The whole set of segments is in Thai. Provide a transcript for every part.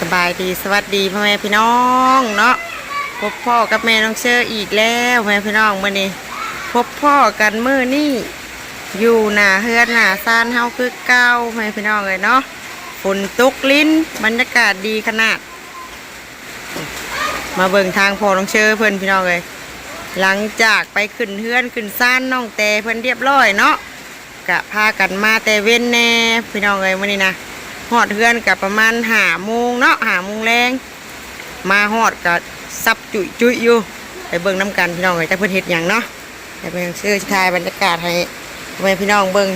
สบายดีสวัสดีพ่อแม่พี่น้องเนาะพบพ่อกับแม่น้องเชออีกแล้วแม่พี่น้องมื่อนี้พบพ่อกันมื้อนี่อยู่หนาเฮือนหนาซานเฮาคือเก่าแม่พี่น้องเลยเนาะฝนตกลิ้นบรรยากาศดีขนาด มาเบิ่งทางพ่อน้องเชอเพิ่อนพี่น้องเลยหลังจากไปขึ้นเฮือนขึ้นซ่านน้องแต่เพิ่อนเรียบร้อยเนาะกะพากันมาแต่เว้นแน่พี่น้องเลยมื่อนี้นะ หอดเฮือนกับประมาณหาโมงเนาะหาโมงแรงมาหอดกับซับจุยจุยอยู่ไปเบิ่งน้ำกันพี่น้องเลยจะเพิ่นเฮ็ดหยังเนาะไปเบิ่งชื่อทายบรรยากาศให้พ่อแม่พี่น้องเบิ่ง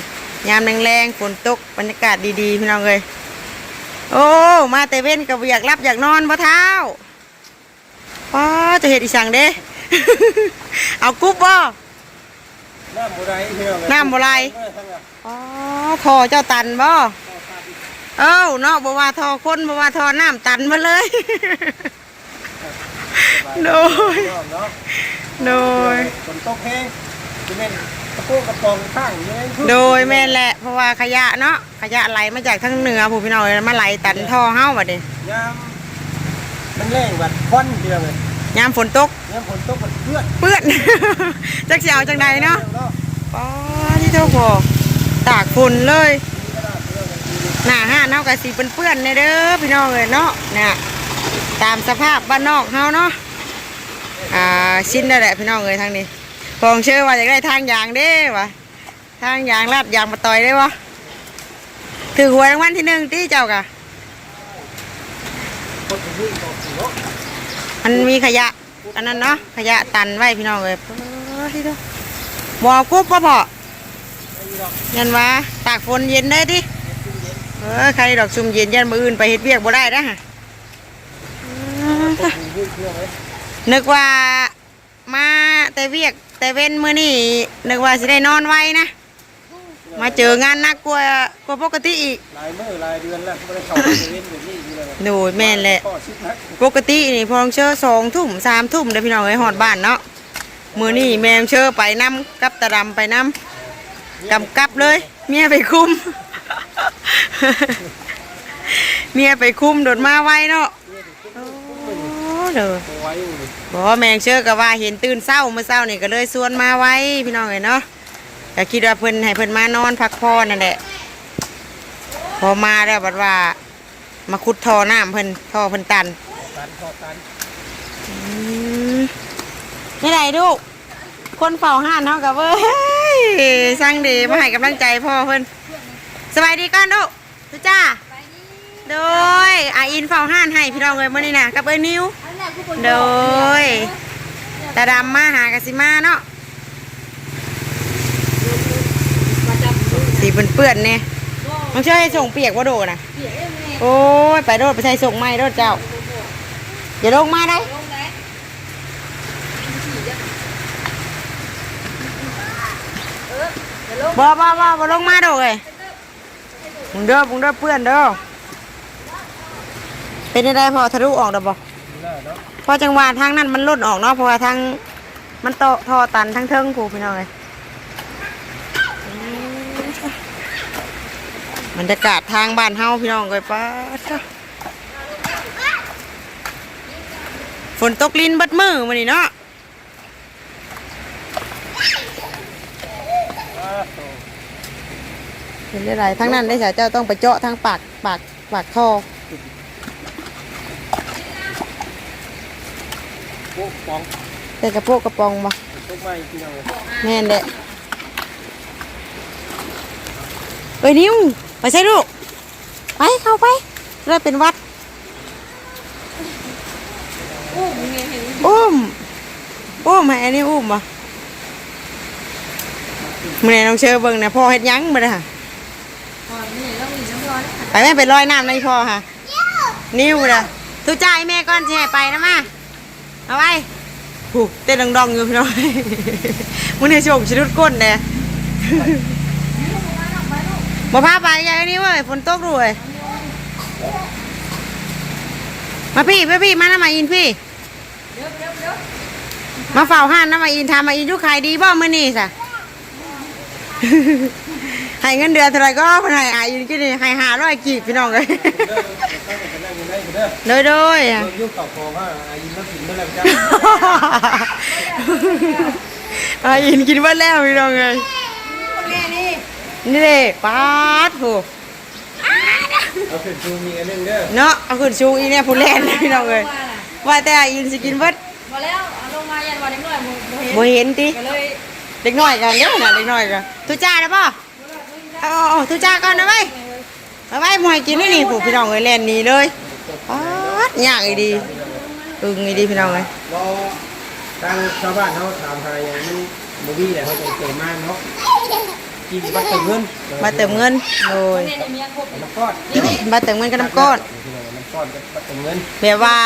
ยามแรงๆฝนตกบรรยากาศดีๆพี่น้องเลยโอ้มาแต่เว้นกับอยากรับอยากนอนบ่เท้าป้าจะเฮ็ดอีสังเด้เอากุ๊บบ่น้ำบุไรพี่น้องน้ำบ่ไหลอ๋อทอเจ้าตันบ่ เอ้าเนาะบ่ว่าทอคนบ่ว่าทอน้ำตันมาเลย โดยเนาะโดยฝนตกแห้งจะเป็นกระโปรงกระปองข้างยังไงโดยแม่นแหละเพราะว่าขยะเนาะขยะไหลมาจากทางเหนือผู้พี่น้องเลยมาไหลตันท่อเฮาบัดนี้ยามมันแรงบัดควันเดียวเลยยามฝนตกยามฝนตกมันเพื่อนเปื้อนจักสิเอาจังใดเนาะอ๋อที่เท่าพอตากฝนเลย หน้าห้านเฮาก็สิเปื้อนๆแน่เด้อพี่น้องเลยเนาะน่ะตามสภาพบ้านนอกเฮาเนาะอ่าชิ้นนั่นแหละพี่น้องเลยทางนี้พองเชื่อว่าอยากได้ทางยางเด้วะทางยางลาดยางมาต่อยได้วะถือหวยรางวัลที่หนึ่งที่เจ้ากะมันมีขยะอันนั้นเนาะขยะตันไว้พี่น้องเลยเอ้อที่เด้อหมกุ๊บป่ะพ่อยันว่าตากฝนเย็นได้ดิ เออใครดอกซุ่มเย็นยันมืออื่นไปเฮ็ดเวียกบ่ได้นะฮะอืมคนถึงวิ่งเพื่อนเลยนึกว่ามาแต่เวียกแต่เว้นมื้อนี้นึกว่าสิได้นอนไวนะ มาเจองานหนักกว่ากว่าปกติอีกลายมือลายเดือนแล้วไม่ได้เข้าไปเล่นแบบนี้อยู่เลยโดยแม่นแหละข้อชิดนักปกตินี่พอลองเชื่อสองทุ่มสามทุ่มเด้อพี่น้องเอ้ยฮอดบ้านเนาะมื้อนี้แม่เชื่อไปนํกับตาดำไปนํกำกับเลย เมียไปคุม เมียไปคุ้มโดดมาไวเนาะโอ้เด้อเอาไว้อยู่นี่บอกว่าแมงเชื่อก็ว่าเห็นตื่นเศร้าเมื่อเศร้านี่ก็เลยชวนมาไว้พี่น้องเลยเนาะก็คิดว่าเพิ่นให้เพิ่นมานอนพักผ่อนนั่นแหละ พอมาแล้วบัดว่า มาขุดท่อน้ำเพิ่นท่อเพิ่นตันตันพอตันอืมนี่ไรลูกคนเฝ้าห้านเนาะกับเว้ยสร้างดีมาให้กำลังใจพ่อเพิ่นสบายดีก่อนลูก ทุจ้าโดยอาอินเฝ้าห้านให้พี่น้องเลยเมื่อนี้นะกับเอ้ยนิวโดยตาดำมาหากสิมาเนาะสีเปื้อนๆเนี่ยน้องเชื่อให้ส่งเปียกว่าโดนะโอ้ยไปโดดไปใส่ส่งไม้โดดเจ้าอย่าลงมาได้บ่บ่บ่บ่ลงมาโดดเลย มึงเด้อมึงเด้อเปื้อนเด้อเป็นได้พอทะลุออกเด้อบ่หน้าเนาะเพอจังหวะทางนั้นมันล่นออกเนาะเพราะว่าทางมันโตทอตันทั้งเทิงผูพี่น้องเลยบรรยากาศทางบ้านเฮาพี่น้องเลยป้าฝนตกลิ้นบัดมือมานี่เนาะ อ้าโต เห็นได้ไรทั้งนั้นได้สาเจ้าต้องไปเจาะทางปากปากปากท่อโป๊ะปองใส่กระโปงกระปองบ่ตกไม้พี่น้องเลยแม่นเด้เอ้ยนิ้วไปใส่ลูกไปเข้าไปได้เป็นวัดอุ้มอุ้มให้อันนี้อุ้มบ่มื่อไหร่น้องเชอเบิ่งนะพ่อเฮ็ดหยังบ่ได้ค่ะ ไปแม่ไปลอยน้ำในพ่อค่ะ นิ้วเด้อตุจ่ายแม่ก่อนสิให้ไปนะมาเอาไว้ผูกเต้นดองๆอยู่พี่น้องมื้อนี้โชคชิลุดก้นเด้บ่พาไปยายนนี้เว้ยฝนตกด้วยมาพี่มาพี่มาหน้ำมาอินพี่มาเฝ้าห้านหน้ำมาอินทำมาอินทุกขายดีบ่เมื่อนี้สะ ให้เงินเดือนเท่าไหรก็เพิ่นให้อายุกินนี่ให้หาร้อยกีบพี่น้องเลยเด้อเด้อเด้อโดยโดยเด้อยุ่งกับโคว่าอายุนักกินเมื่อไรจ้าอายินกินเบิดแล้วพี่น้องเลยแม่นี่นี่เด้ป๊าดโหเอาขึ้นชูมีอันนึงเด้อเนาะเอาขึ้นชูอีเนี่ยผู้เล่นพี่น้องเลยว่าแต่อายินสิกินเบิดมาแล้วเอาลงมายันวันนี้หน่อยโมเห็นบ่เห็นติก็เลยเด็กน้อยกันเด้อน่ะเด็กน้อยกันทุจ้าได้ป่ะ เอาเอาเอาทุจ้าก่อนนะไว้เอาไว้หมวยกินนี่นี่ผู้พี่น้องเลยเล่นหนี่เลยป๊าดยากอีดีอึ้งอีดีพี่น้องเลยรอทางชาวบ้านเขาถามหาอย่างมันบ่มีแหละเขาจะเติมมาเนาะกินบัตรเติมเงินมาเติมเงินโดยแม่ในเมียครบน้ำก้อนมาเติมเงินกับน้ำก้อนน้ำก้อนกับบัตรเติมเงินแบบว่า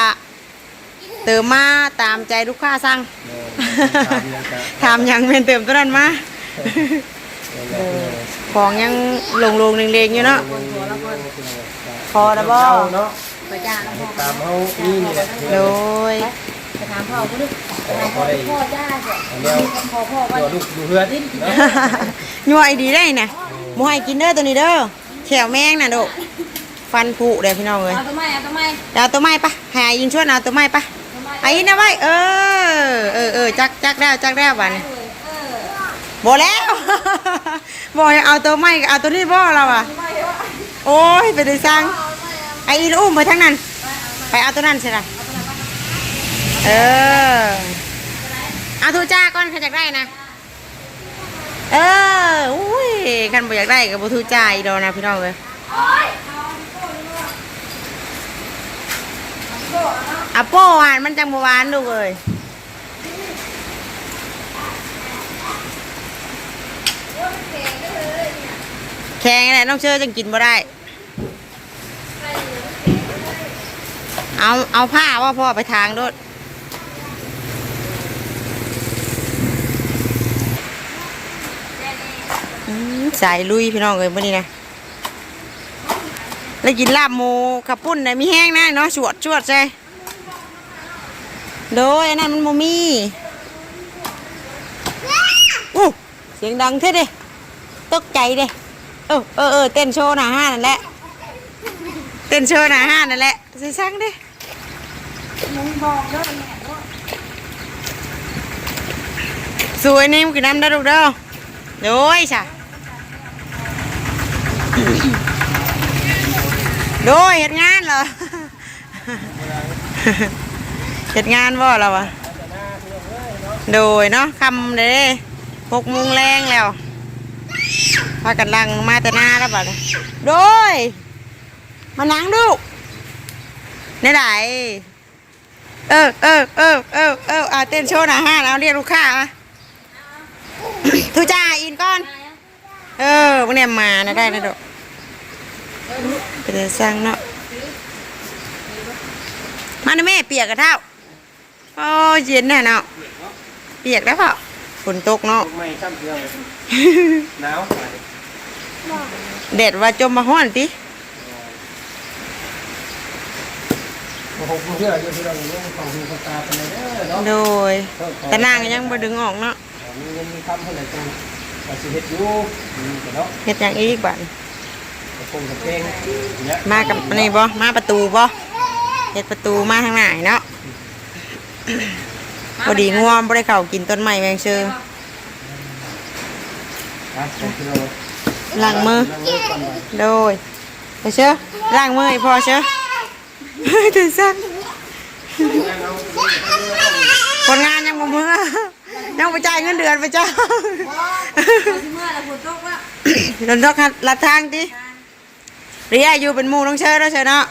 เติมมาตามใจลูกค้าสั่งเออถามยังจะถามหยังเป็นเติมตัวนั้นมาเออ ของยังลงลงๆเลงๆอยู่เนาะพอแล้วบ่เนาะไปจ้างพ่อตามเขานี่นี่แหละโดยไปถามพ่อกูดิพอได้พ่อจ้าเถอะเดียวพ่อพ่อว่าตัวลูกดูเพื่อนเนาะยั่วไอดีได้น่ะบ่ให้กินเด้อตัวนี้เด้อแขวแมงน่ะโดฟันผุเด้อพี่น้องเอ้ยเอาตัวไม้เอาตัวไม้เอาตัวไม้ปะให้อายินชวนเอาตัวไม้ปะตัวไม้อายินเอาไว้เออเออเออจักจักแล้วจักแล้วบัดนี้เออ บ่แล้ว บ่ให้เอาตัวไม้ก็เอาตัวนี้บ่เราอะไม่โอ้ยไปด้สั่งไอ้อีอุ้มไปทั้งนั้น ไปเอาตัวนั้นใช่ไหมเออเอาทูจ้าก่อนใครอยากได้นะเอออุ้ยคันบ่อยากได้กับบ่ทูจ้าอีดอนะพี่น้องเลยอะโป้หวานมันจังบ่หวานลูกเอ้ย แข็งแหละน้องเชื่อจังกินบ่ได้ เอาเอาผ้าว่าพ่อไปทางด้วยสายลุยพี่น้องเลยมื่อนี้นะแล้วกินลาบหมูขับปุ้นได้มีแห้งนะเนาะชวดชวดใช่โดยนนั้นมันโมมีอู้เสียงดังเท่เด้ตกใจเด้ เออเออเออเต้นโชว์หน้าห้านนั่นแหละเต้นโชว์หน้าห้านนั่นแหละใส่ซังด้มึงบอกเด้อแม่ว่าสวยนิ่มกินน้ำได้ลูกเด้อโดยจ้ะโดยเห็ดงานเหรอ เห็ดงานบ่เราอะโดยเนาะคำเด้หกโมงแรงแล้ว พากันลังมาแต่หน้าแล้วบัดโดย มานังดูในไหนเออเออเออเออเอออ่าเต้นโชว์หน่ะฮะเอาเรียกลูกค้ามาทุจ้าอินก่อน เออพวกเนี้ยมานะได้นะดอกเป็นแต่สร้างเนาะมานะแม่เปียกกระเท่าโอ้เย็นแน่เนาะเปียกแล้วเปล่าฝนตกเนาะ ไม่ข้ามเพื่อนหนาวแดดว่าจมมาห้อนติโอ้โหเพื่อนเยอะที่เราอยู่ของหูตาเป็นไรเด้อเนาะโดย แต่นางยังบ่ดึงออกเนาะมีเงินมีคำเท่าไหร่จังก็สิเฮ็ดอยู่นี่เนาะเฮ็ดหยังอีกบ้านกระโปรงกระเพงเนี่ยมากับอันนี่บ่มาประตูบ่เฮ็ดประตูมาทางไหนเนาะพอดีง่วงบ่ได้เข้ากินต้นไม้แมงเชอ อะคือเราล้างมือนั่งเล่นกันหน่อยโดยไปเชื่อล้างมือให้พอเชื่อ ถึงสั่งคนงานยังบ่มือยังไปจ่ายเงินเดือนไปจ้าเอาสิเมื่อแล้วฝนตกแล้วโดนทอกลัดทางดิเรียอยู่เป็นหมู่น้องเชิญแล้วเชิญเนาะ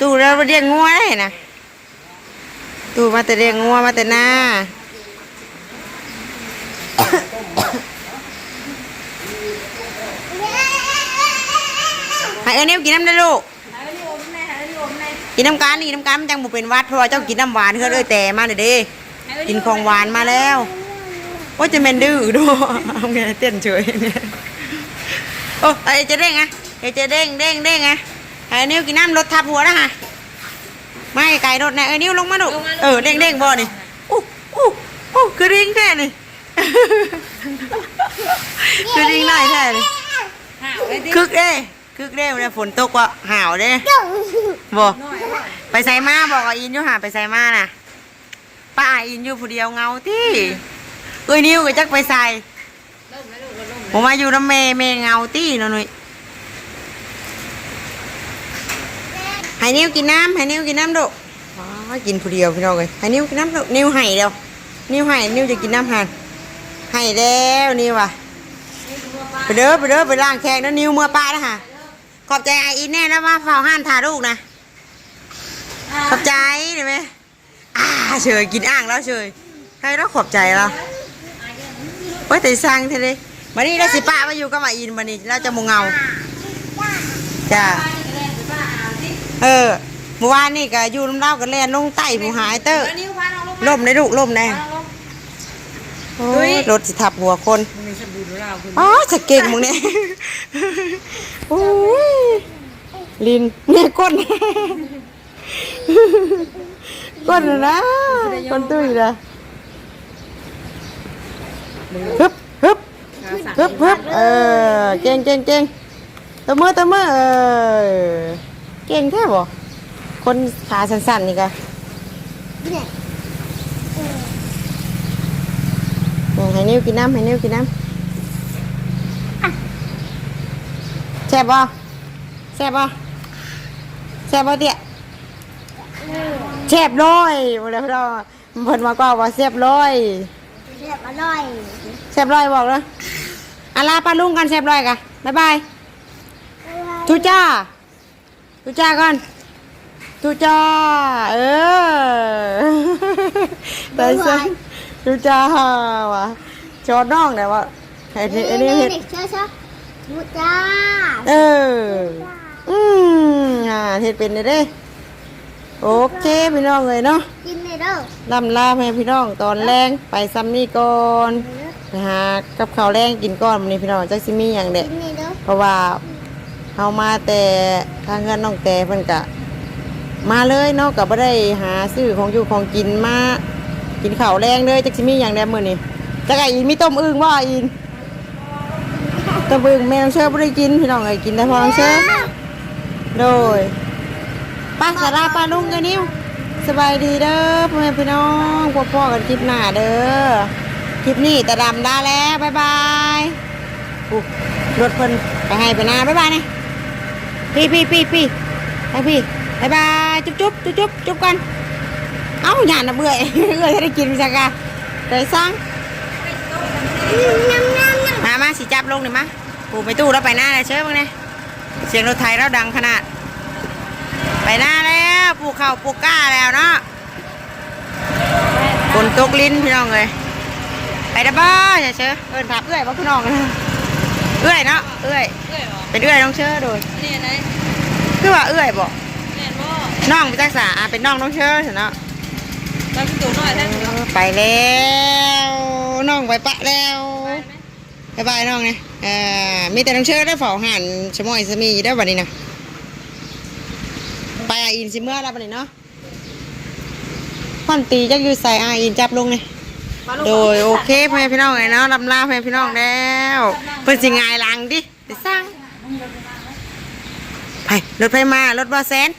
ตู่เราเรียกงัวได้นะตู่มาแต่เรียกงัวมาแต่หน้า ให้เอิ้นเอวกินน้ำได้ลูกหายไปนี่โอมแน่หายไปนี่โอมแน่กินน้ำกันนี่น้ำกันมันจังบุเป็นวัดเพราะว่าเจ้ากินน้ำหวานเฮือนเอ้ยแต่มาเด้อเด้หายไปกินของหวานมาแล้วว่าจะเป็นดื้อด้วยเอาไงเต้นเฉยเนี่ยโอ้ไอ้จะเด้งอะไอ้จะเด้งเด้งเด้งอะไอ้นิ้วกินน้ำรถทับหัวนะฮะไม่ไก่รถนะไอ้นิ้วลงมาดูเออเด้งเด้งบ่นี่อู้อู้อู้คือริงแท้นี่ คือดิ้งหน่อยแท้เลยหาวไอ้ดิคึกเด้คึกเด้วันนี้ฝนตกว่ะหาวเด้บ่หน่อยว่าไปใส่มาบอกว่าอินอยู่หาไปใส่มาน่ะ ป้าอินอยู่ผู้เดียวเงาที่เอ้ยนิ้วก็จักไปใส่เริ่มแล้วลูกก็เริ่มผมมาอยู่น้ำเมเมเงาตี้เนาะหนุ่ยให้นิ้วกินน้ำให้นิ้วกินน้ำดุอ๋อกินผู้เดียวพี่น้องเลยให้นิ้วกินน้ำดุนิ้วให้เดียวนิ้วให้นิ้วจะกินน้ำหัน ให้แล้วนิ้วว่ะไปเด้อไปเด้อไปล้างแขกแล้วนิ้วเมื่อป้านะฮะขอบใจไออินแน่นะว่าเฝ้าห้านทาลูกนะขอบใจเห็นไหมอ่าเฉยกินอ่างแล้วเฉยให้เราขอบใจเราเฮ้ยแต่สั่งเท่เลยมานี่เราสิป้ามาอยู่กับมาอินมานี่เราจะมงเงาจ้าป้าจะเล่นหรือป้าเอาสิเออเมื่อวานนี่ก็อยู่น้ำเล่ากันแล่นลงใต้หมูหายเตอร์แล้วนิ้วพาน้องลงล่มในลูกล่มใน พาน้องลง โอ้ย รถสิทับหัวคนมันมีสบู่ดูเราคุณอ๋อจะเก่งมึงเนี่ยโอ้ยลินเนี่ยก้นก้นน่ะนะก้นตุ้ยนะฮึบฮึบฮึบฮึบเออเก่งเก่งเก่งตัวมือตัวมือเออเก่งแค่บ่คนขาสั้นๆนี่ก็อื ให้นิ้วกินน้ำให้นิ้วกินน้ำแซ่บบ่แซ่บบ่แซ่บบ่เตี้ยแซ่บร้อยบ่ได้พี่น้องเพิ่นมาก็ว่าแซ่บร้อยเรียบอร่อยแซ่บร้อยบอกเลยอาลาปลาลุงกันแซ่บร้อยกะบ๊ายบายทุจ้าทุจ้าก่อนทุจ้าเออแต่ซะทุจ้าวะ ชอดน้องแต่ว่าไอ้นี่ไอ้นี่เห็ดเด็กเชื่อเชื่อมุจ้าเออ อืมอ่าเห็ดเป็นเลยเด้โอเคพี่น้องเลยเนาะกินเลยเด้อลำลาให้พี่น้องตอนแรงไปซ้ำนี่ก่อนไปหากับข้าวแรงกินก่อนวันนี้พี่น้องจักสิมีอย่างเด็ดกินเลยเด้อเพราะว่าเฮามาแต่ทางเงินน้องแต่เพิ่นกะ มาเลยเนาะก็บ่ได้หาซื้อของอยู่ของกินมากินข้าวแรงเลยจักสิมีอย่างใดมื้อนี้ จักไอ้อินมีต้มอึ่งบ่าอินต้มอึ่งแม่น้องเชื่อบ่ได้กินพี่น้องเอ้กินแต่พอน้องเชื่อโดยป้าสาราป้าลุงกันนิ้วสบายดีเด้อพ่อแม่พี่น้องพวกพ่อกันคลิปหน้าเด้อคลิปนี้แต่ดำได้แล้วบ๊ายบายอุ๊รถเพิ่นไปให้ไปนาบ๊ายบายนะพี่พี่พี่พี่ไปพี่บ๊ายบายจุ๊บจุ๊บจุ๊บจุ๊บจุ๊บกันเอ้าหยาดนะเบื่อเบื่อจะได้กินสักกะเลยสั่ง มามาสิจับลงหน่อยมาปูไปตู้แล้วไปหน้าเลยเชื่อบ้างเนี่ยเสียงรถไทยเราดังขนาด ไปหน้าแล้วปลูกข้าวปลูกก้าแล้วเนาะฝนตกลิ้นพี่น้องเลยไปเด้อบ้าอย่าเชื่อเอินทับเอื้อยบ่พี่น้องนะเอื้อยเนาะเอื้อยเอ้ยเหรอเป็นเอื้อยน้องเชื่อโดยนี่ไหนคือว่าเอื้อยบอกแม่นบ่น้องไปจักษาอ่าเป็นน้องน้องเชื่อเถอะเนาะตอนพี่ตู่น้อยแล้วเหรอไปแล้ว น้องไปปะแล้วบายบายน้องเนี่ยเอ่อมีแต่น้องเชื่อได้เฝ้าหันชะมอยสมีได้อวันนี้นะไปอาอินสิเมื่อแล้ววันนี้เนาะพ่อนตีจักอยู่ใส่อาอินจับลงเนี่ยโดยโอเคพ่อแม่พี่น้องไงเนาะลำลาพ่อแม่พี่น้องแล้วเพิ่นสิงายหลังดิไปสร้างไปรถไฟมารถบอแซน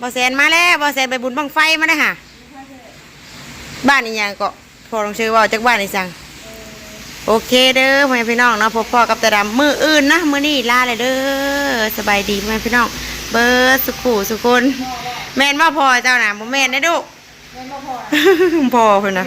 บอแซนมาแล้วบอแซนไปบุญบังไฟมาได้อค่ะบ้านนี้ยังก็พอลองชื่อว่าจากบ้านนี้สั่ง โอเคเด้อพ่อแม่พี่น้องเนาะพบพ่อกับตาดำมืออื่นนะมือนี้ลาเลยเด้อสบายดีพ่อแม่พี่น้อง เบิร์ดสุขุสุคนแม่นว่าพอเจ้าน่ะบ่แม่นได้อดุแม่นบ่พอพอเพิ่นนะ